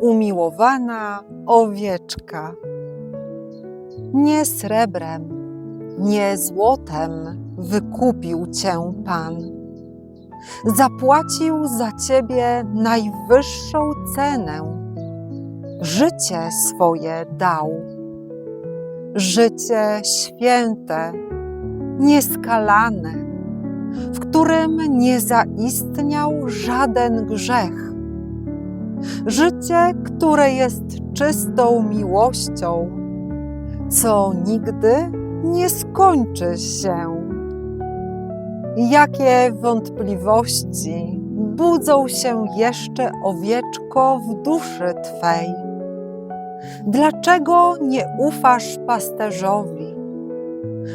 umiłowana owieczka. Nie srebrem, nie złotem wykupił cię Pan. Zapłacił za ciebie najwyższą cenę. Życie swoje dał. Życie święte, nieskalane, w którym nie zaistniał żaden grzech. Życie, które jest czystą miłością, co nigdy nie skończy się. Jakie wątpliwości budzą się jeszcze owieczko w duszy Twej? Dlaczego nie ufasz pasterzowi?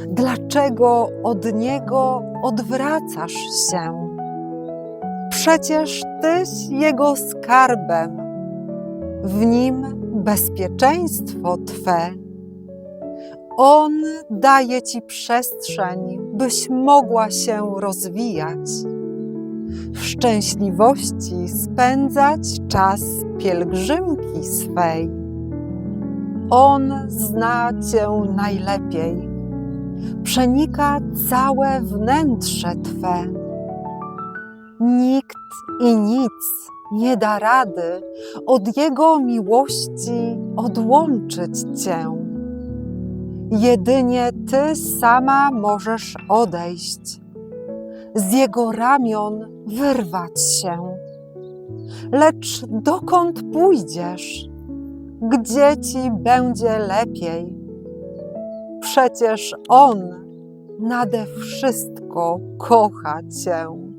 Dlaczego od niego odwracasz się? Przecież Tyś jego skarbem, w nim bezpieczeństwo Twe. On daje Ci przestrzeń, byś mogła się rozwijać, w szczęśliwości spędzać czas pielgrzymki swej. On zna Cię najlepiej, przenika całe wnętrze Twe. Nikt i nic nie da rady od Jego miłości odłączyć Cię. Jedynie Ty sama możesz odejść, z Jego ramion wyrwać się. Lecz dokąd pójdziesz? Gdzie Ci będzie lepiej? Przecież On nade wszystko kocha Cię.